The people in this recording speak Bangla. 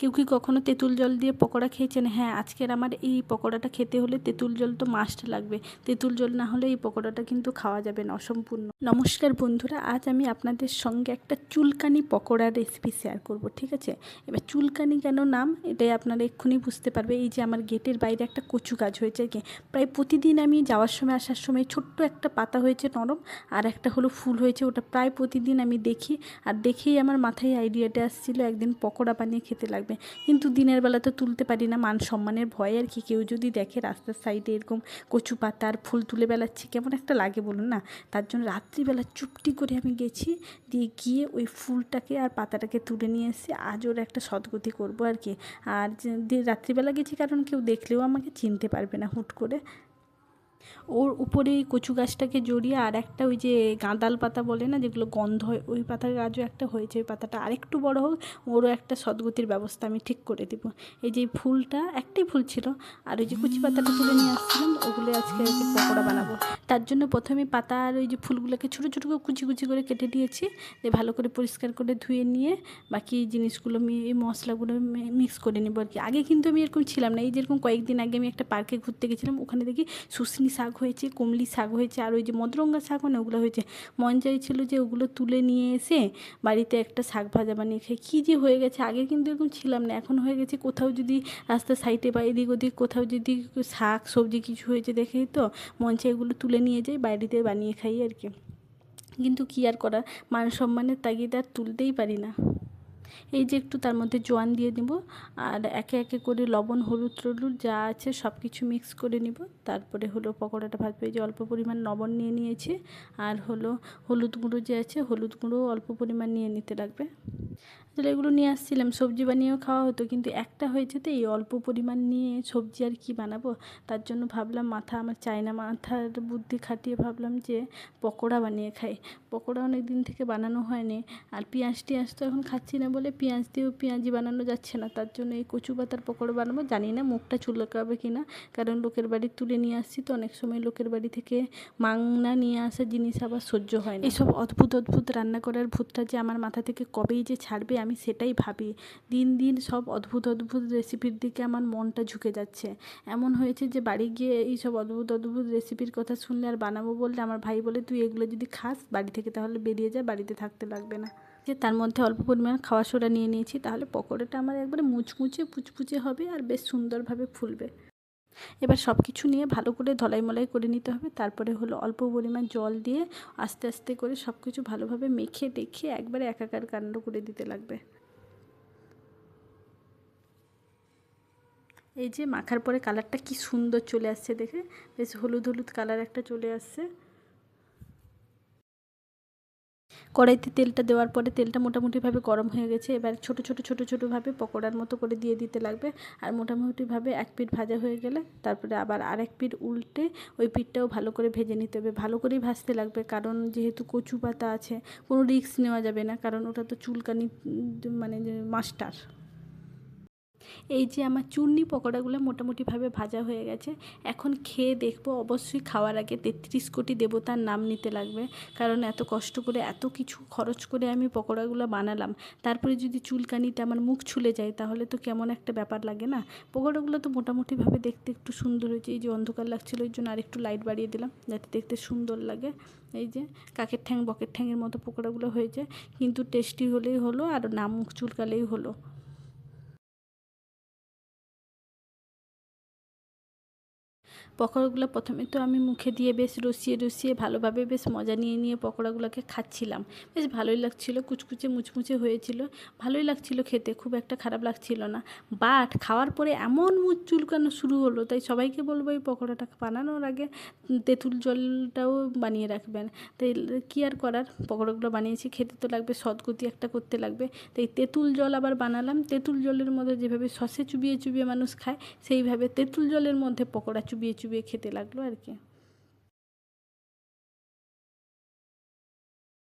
কেউ কি কখনো তেঁতুল জল দিয়ে পকোড়া খেয়েছেন? হ্যাঁ আজকের আমার এই পকোড়াটা খেতে হলে তেঁতুল জল তো মাস্ট লাগবে। তেঁতুল জল না হলে এই পকোড়াটা কিন্তু খাওয়া যাবে না, অসম্পূর্ণ। নমস্কার বন্ধুরা, আজ আমি আপনাদের সঙ্গে একটা চুলকানি পকোড়ার রেসিপি শেয়ার করব, ঠিক আছে? এবার চুলকানি কেন নাম? এটাই আপনারা এক্ষুনি বুঝতে পারবে। এই যে আমার গেটের বাইরে একটা কচু গাছ হয়েছে কি প্রায় প্রতিদিন আমি যাওয়ার সময়, আসার সময় ছোট্ট একটা পাতা হয়েছে নরম, আর একটা হলো ফুল হয়েছে। ওটা প্রায় প্রতিদিন আমি দেখি, আর দেখেই আমার মাথায় আইডিয়াটা আসছিল, একদিন পকোড়া বানিয়ে খেতে লাগবে। থাকবে কিন্তু দিনের বেলা তো তুলতে পারি না, মান সম্মানের ভয় আর কি। কেউ যদি দেখে রাস্তার সাইডে এরকম কচু পাতার ফুল তুলে বেলাচ্ছি কেমন একটা লাগে বলুন না? তার জন্য রাত্রিবেলা চুপটি করে আমি গেছি, দিয়ে গিয়ে ওই ফুলটাকে আর পাতাটাকে তুলে নিয়ে এসে আজ ওর একটা সদ্গতি করব আর কি। আর রাত্রিবেলা গেছি কারণ কেউ দেখলেও আমাকে চিনতে পারবে না হুট করে। ওর উপরে এই কচু গাছটাকে জড়িয়ে আর একটা ওই যে গাঁদাল পাতা বলে না, যেগুলো গন্ধ হয়, ওই পাতার গাছও একটা হয়েছে, ওই পাতাটা আরেকটু বড় হোক, ওরও একটা সদ্গতির ব্যবস্থা আমি ঠিক করে দেব। এই যে ফুলটা, একটাই ফুল ছিল, আর ওই যে কুচি পাতাটা তুলে নিয়ে আসছিলাম, ওগুলো আজকে আর কি পকোড়া বানাবো। তার জন্য প্রথমে পাতা আর ওই যে ফুলগুলোকে ছোটো ছোটো করে কুচি কুচি করে কেটে দিয়েছি, দিয়ে ভালো করে পরিষ্কার করে ধুয়ে নিয়ে বাকি জিনিসগুলো আমি, এই মশলাগুলো মিক্স করে নেব আর কি। আগে কিন্তু আমি এরকম ছিলাম না, এই যেরকম কয়েকদিন আগে আমি একটা পার্কে ঘুরতে গেছিলাম, ওখানে দেখি শুশনি শাক হয়েছে, কুমলি শাক হয়েছে, আর ওই যে মদরঙ্গা শাক মানে ওগুলো হয়েছে। মন চাইছিল যে ওগুলো তুলে নিয়ে এসে বাড়িতে একটা শাক ভাজা বানিয়ে খাই। কী যে হয়ে গেছে, আগে কিন্তু এরকম ছিলাম না, এখন হয়ে গেছে কোথাও যদি রাস্তার সাইডে বা এদিক ওদিক কোথাও যদি শাক, সবজি কিছু হয়েছে দেখেই তো মন চাই এগুলো তুলে নিয়ে যাই, বাড়িতে বানিয়ে খাই আর কি। কিন্তু কী আর করার মান সম্মানের তাগিদ আর তুলতেই পারি না। এই যে একটু তার মধ্যে জোয়ান দিয়ে নেব, আর একে একে করে লবণ, হলুদ, টলুদ যা আছে সব কিছু মিক্স করে নিব। তারপরে হলো পকোড়াটা ভাত এই যে অল্প পরিমাণ লবণ নিয়ে নিয়েছি, আর হলো হলুদ গুঁড়ো যে আছে, হলুদ গুঁড়ো অল্প পরিমাণ নিয়ে নিতে লাগবে। তাহলে এগুলো নিয়ে আসছিলাম, সবজি বানিয়েও খাওয়া হতো, কিন্তু একটা হয়েছে তো এই অল্প পরিমাণ নিয়ে সবজি আর কি বানাবো, তার জন্য ভাবলাম মাথা, আমার চায়না মাথার বুদ্ধি খাটিয়ে ভাবলাম যে পকোড়া বানিয়ে খাই। পকোড়া অনেক দিন থেকে বানানো হয়নি, আর পেঁয়াজ টিয়াজ তো এখন খাচ্ছি না বলে পেঁয়াজ দিয়েও পেঁয়াজি বানানো যাচ্ছে না, তার জন্য এই কচু পাতার পকোড়া বানাবো, জানি না মুখটা চুলকাবে কি না কারণ লোকের বাড়ি তুলে নিয়ে আসছি তো, অনেক সময় লোকের বাড়ি থেকে মাংনা নিয়ে আসা জিনিস আবার সহ্য হয় না। এইসব অদ্ভুত অদ্ভুত রান্না করার ভূতটা যে আমার মাথা থেকে কবেই যে ছাড়বে আমি সেটাই ভাবি। দিন দিন সব অদ্ভুত অদ্ভুত রেসিপির দিকে আমার মনটা ঝুঁকে যাচ্ছে। এমন হয়েছে যে বাড়ি গিয়ে এই সব অদ্ভুত অদ্ভুত রেসিপির কথা শুনলে আর বানাবো বললে আমার ভাই বলে, তুই এগুলো যদি খাস, বাড়ি থেকে তাহলে বেরিয়ে যা, বাড়িতে থাকতে লাগবে না। যে তার মধ্যে অল্প পরিমাণ খাওয়া সোডা নিয়ে নিয়েছি, তাহলে পকোড়াটা আমার একবারে মুচমুচে, পুচপুচে হবে আর বেশ সুন্দরভাবে ফুলবে। এবার সব কিছু নিয়ে ভালো করে ধলাই মলাই করে নিতে হবে। তারপরে হলো অল্প পরিমাণ জল দিয়ে আস্তে আস্তে করে সব কিছু ভালোভাবে মেখে টেখে একবারে একাকার কাণ্ড করে দিতে লাগবে। এই যে মাখার পরে কালারটা কি সুন্দর চলে আসছে দেখে। বেশ হলুদ হলুদ কালার একটা চলে আসছে। কড়াইতে তেলটা দেওয়ার পরে তেলটা মোটামুটিভাবে গরম হয়ে গেছে। এবার ছোট ছোট ছোট, ছোটোভাবে পকোড়ার মতো করে দিয়ে দিতে লাগবে। আর মোটামুটিভাবে এক পিঠ ভাজা হয়ে গেলে তারপরে আবার আরেক পিঠ উল্টে ওই পিঠটাও ভালো করে ভেজে নিতে হবে। ভালো করেই ভাজতে লাগবে, কারণ যেহেতু কচু পাতা আছে, কোনো রিস্ক নেওয়া যাবে না, কারণ ওটা তো চুলকানি মানে মাস্টার। এই যে আমার চূর্ণি পকোড়াগুলো মোটামুটিভাবে ভাজা হয়ে গেছে, এখন খেয়ে দেখব, অবশ্যই খাওয়ার আগে তেত্রিশ কোটি দেবতার নাম নিতে লাগবে, কারণ এত কষ্ট করে এত কিছু খরচ করে আমি পকোড়াগুলো বানালাম, তারপরে যদি চুলকানিটা আমার মুখ ছুলে যায়, তাহলে তো কেমন একটা ব্যাপার লাগে না? পকোড়াগুলো তো মোটামুটিভাবে দেখতে একটু সুন্দর হয়েছে, এই যে অন্ধকার লাগছিল ওই জন্য আরেকটু লাইট বাড়িয়ে দিলাম, যাতে দেখতে সুন্দর লাগে, এই যে কাকের ঠ্যাং বকের ঠ্যাংয়ের মতো পকোড়াগুলো হয়েছে, কিন্তু টেস্টি হলেই হলো, আর না মুখ চুলকালেই হলো। পকোড়াগুলো প্রথমে তো আমি মুখে দিয়ে বেশ রসিয়ে রসিয়ে ভালোভাবে বেশ মজা নিয়ে নিয়ে পকোড়াগুলোকে খাচ্ছিলাম। বেশ ভালোই লাগছিল, কুচকুচে, মুচমুচে হয়েছিল। ভালোই লাগছিল খেতে, খুব একটা খারাপ লাগছিল না। বাট খাওয়ার পরে এমন মুচ চুলকানো শুরু হলো, তাই সবাইকে বলব এই পকোড়াটা বানানোর আগে তেঁতুল জলটাও বানিয়ে রাখবেন। তাই কী আর করার? পকোড়াগুলো বানিয়েছি, খেতে তো লাগবে, সদগতি একটা করতে লাগবে। তাই তেঁতুল জল আবার বানালাম। তেঁতুল জলের মধ্যে যেভাবে সসে চুবিয়ে চুবিয়ে মানুষ খায়, সেইভাবে তেঁতুল জলের মধ্যে পকোড়া চুবিয়ে চুবিয়ে খেতে লাগল আর কি।